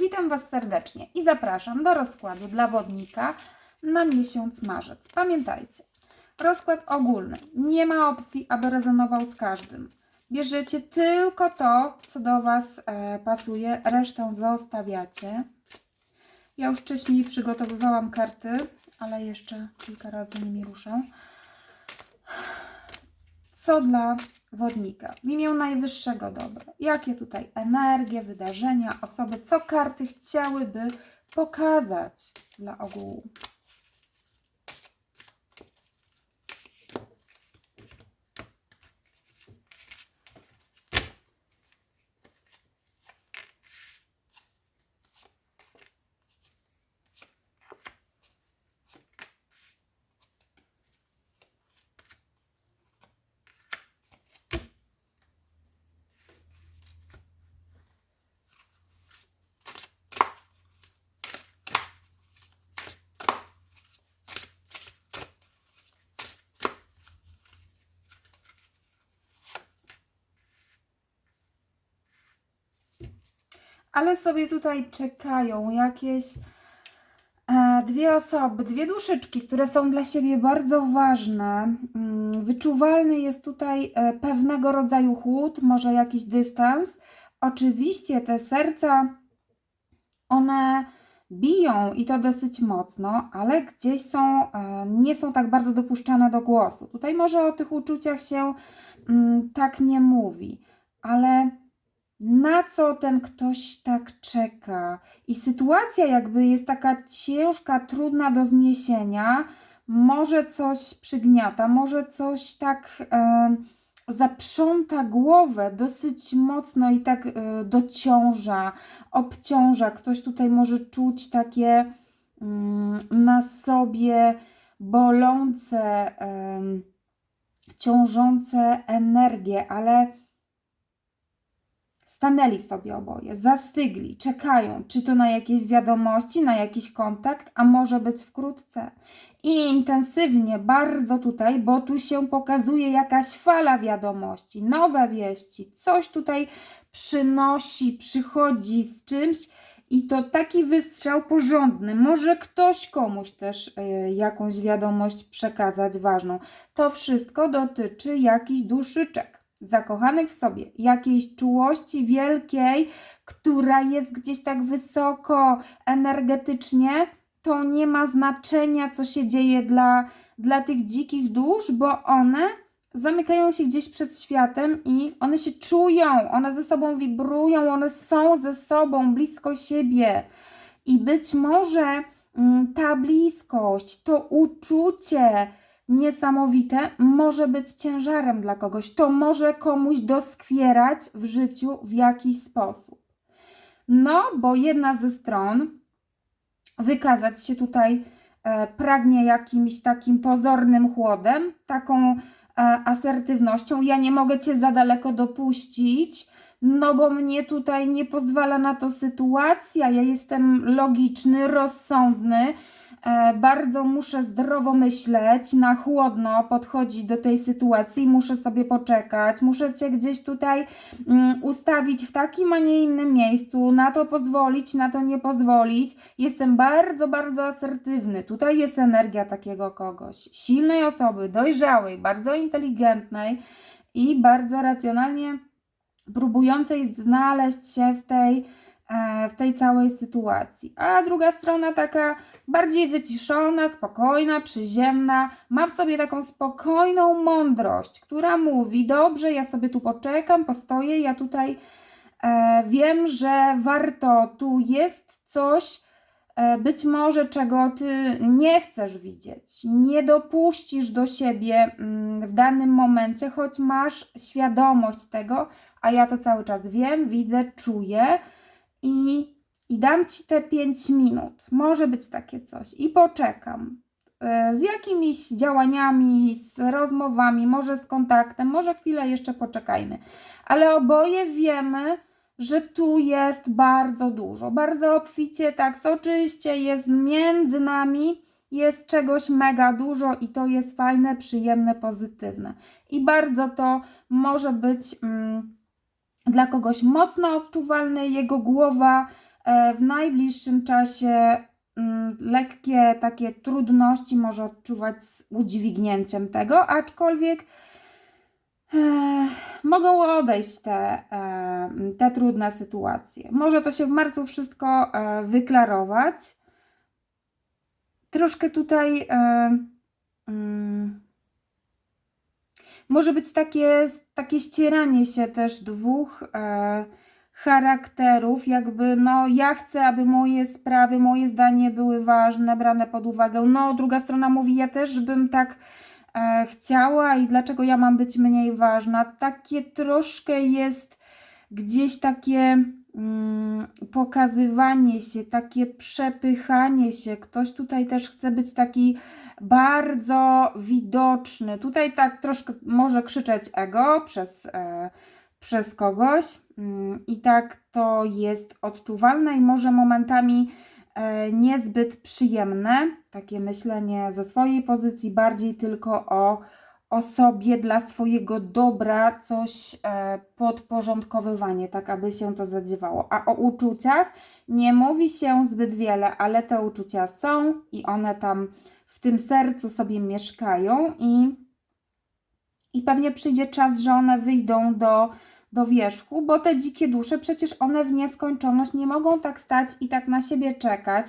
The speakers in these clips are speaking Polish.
Witam Was serdecznie i zapraszam do rozkładu dla wodnika na miesiąc marzec. Pamiętajcie, rozkład ogólny. Nie ma opcji, aby rezonował z każdym. Bierzecie tylko to, co do Was e, pasuje, resztę zostawiacie. Ja już wcześniej przygotowywałam karty, ale jeszcze kilka razy nimi ruszę. Co dla wodnika w imię najwyższego dobra? Jakie tutaj energie, wydarzenia, osoby, co karty chciałyby pokazać dla ogółu? Ale sobie tutaj czekają jakieś e, dwie osoby, dwie duszyczki, które są dla siebie bardzo ważne. Mm, Wyczuwalny jest tutaj e, pewnego rodzaju chłód, może jakiś dystans. Oczywiście te serca, one biją i to dosyć mocno, ale gdzieś są, e, nie są tak bardzo dopuszczane do głosu. Tutaj może o tych uczuciach się mm, tak nie mówi, ale na co ten ktoś tak czeka. I sytuacja jakby jest taka ciężka, trudna do zniesienia, może coś przygniata, może coś tak e, zaprząta głowę dosyć mocno i tak e, dociąża, obciąża. Ktoś tutaj może czuć takie mm, na sobie bolące, em, ciążące energie, ale Stanęli sobie oboje, zastygli, czekają, czy to na jakieś wiadomości, na jakiś kontakt, a może być wkrótce. I intensywnie, bardzo tutaj, bo tu się pokazuje jakaś fala wiadomości, nowe wieści, coś tutaj przynosi, przychodzi z czymś. I to taki wystrzał porządny. Może ktoś komuś też y, jakąś wiadomość przekazać ważną. To wszystko dotyczy jakichś duszyczek zakochanych w sobie, jakiejś czułości wielkiej, która jest gdzieś tak wysoko energetycznie, to nie ma znaczenia, co się dzieje dla, dla tych dzikich dusz, bo one zamykają się gdzieś przed światem i one się czują, one ze sobą wibrują, one są ze sobą blisko siebie. I być może mm, ta bliskość, to uczucie, niesamowite może być ciężarem dla kogoś. To może komuś doskwierać w życiu w jakiś sposób. No, bo jedna ze stron wykazać się tutaj e, pragnie jakimś takim pozornym chłodem, taką e, asertywnością. Ja nie mogę cię za daleko dopuścić, no bo mnie tutaj nie pozwala na to sytuacja. Ja jestem logiczny, rozsądny bardzo muszę zdrowo myśleć, na chłodno podchodzić do tej sytuacji, muszę sobie poczekać, muszę Cię gdzieś tutaj mm, ustawić w takim, a nie innym miejscu, na to pozwolić, na to nie pozwolić. Jestem bardzo, bardzo asertywny. Tutaj jest energia takiego kogoś, silnej osoby, dojrzałej, bardzo inteligentnej i bardzo racjonalnie próbującej znaleźć się w tej e, w tej całej sytuacji. A druga strona taka bardziej wyciszona, spokojna, przyziemna, ma w sobie taką spokojną mądrość, która mówi: Dobrze, ja sobie tu poczekam, postoję, ja tutaj e, wiem, że warto, tu jest coś, e, być może czego ty nie chcesz widzieć, nie dopuścisz do siebie mm, w danym momencie, choć masz świadomość tego, a ja to cały czas wiem, widzę, czuję i, i dam ci te 5 minut. Może być takie coś i poczekam. E, Z jakimiś działaniami, z rozmowami, może z kontaktem, może chwilę jeszcze poczekajmy. Ale oboje wiemy, że tu jest bardzo dużo, bardzo obficie, tak, soczyście jest między nami, jest czegoś mega dużo i to jest fajne, przyjemne, pozytywne. I bardzo to może być mm, dla kogoś mocno odczuwalne, jego głowa e, w najbliższym czasie mm, lekkie takie trudności może odczuwać z udźwignięciem tego, aczkolwiek e, mogą odejść te, e, te trudne sytuacje. Może to się w marcu wszystko wyklarować. Troszkę tutaj e, mm, może być takie, takie ścieranie się też dwóch e, charakterów, jakby no ja chcę, aby moje sprawy, moje zdanie były ważne, brane pod uwagę. No druga strona mówi, ja też bym tak e, chciała i dlaczego ja mam być mniej ważna. Takie troszkę jest gdzieś takie pokazywanie się, takie przepychanie się. Ktoś tutaj też chce być taki bardzo widoczny. Tutaj tak troszkę może krzyczeć ego przez, e, przez kogoś mm, i tak to jest odczuwalne i może momentami e, niezbyt przyjemne. Takie myślenie ze swojej pozycji, bardziej tylko o, o sobie dla swojego dobra, coś e, podporządkowywanie, tak aby się to zadziewało. A o uczuciach nie mówi się zbyt wiele, ale te uczucia są i one tam w tym sercu sobie mieszkają i, i pewnie przyjdzie czas, że one wyjdą do, do wierzchu, bo te dzikie dusze przecież one w nieskończoność nie mogą tak stać i tak na siebie czekać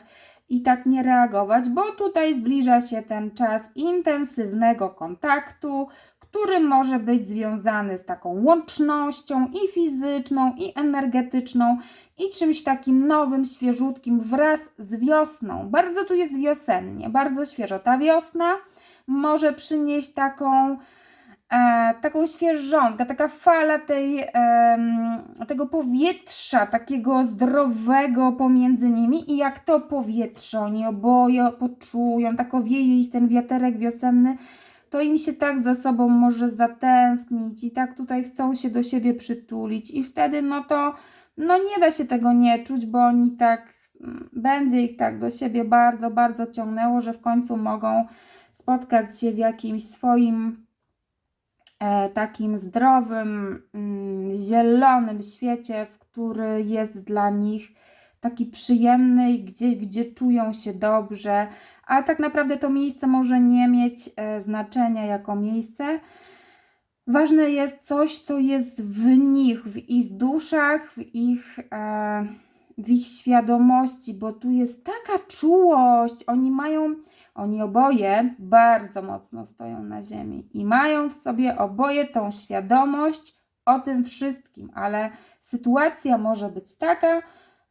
i tak nie reagować, bo tutaj zbliża się ten czas intensywnego kontaktu, który może być związany z taką łącznością i fizyczną, i energetyczną, i czymś takim nowym, świeżutkim wraz z wiosną. Bardzo tu jest wiosennie, bardzo świeżo. Ta wiosna może przynieść taką, taką świeżonkę, taka fala tej, tego powietrza, takiego zdrowego pomiędzy nimi i jak to powietrze oni oboje poczują, tak owieje ich ten wiaterek wiosenny, to im się tak za sobą może zatęsknić i tak tutaj chcą się do siebie przytulić. I wtedy no to no nie da się tego nie czuć, bo oni tak mm, będzie ich tak do siebie bardzo, bardzo ciągnęło, że w końcu mogą spotkać się w jakimś swoim e, takim zdrowym, mm, zielonym świecie, w który jest dla nich taki przyjemny i gdzieś, gdzie czują się dobrze, a tak naprawdę to miejsce może nie mieć e, znaczenia jako miejsce. Ważne jest coś, co jest w nich, w ich duszach, w ich, e, w ich świadomości, bo tu jest taka czułość. Oni mają, oni oboje bardzo mocno stoją na ziemi i mają w sobie oboje tą świadomość o tym wszystkim, ale sytuacja może być taka,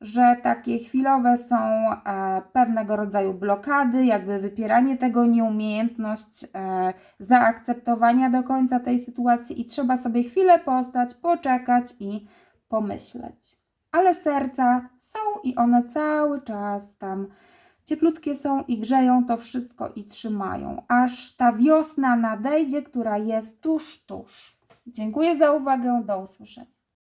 że takie chwilowe są e, pewnego rodzaju blokady, jakby wypieranie tego, nieumiejętność e, zaakceptowania do końca tej sytuacji i trzeba sobie chwilę postać, poczekać i pomyśleć. Ale serca są i one cały czas tam cieplutkie są i grzeją to wszystko i trzymają, aż ta wiosna nadejdzie, która jest tuż, tuż. Dziękuję za uwagę, do usłyszenia.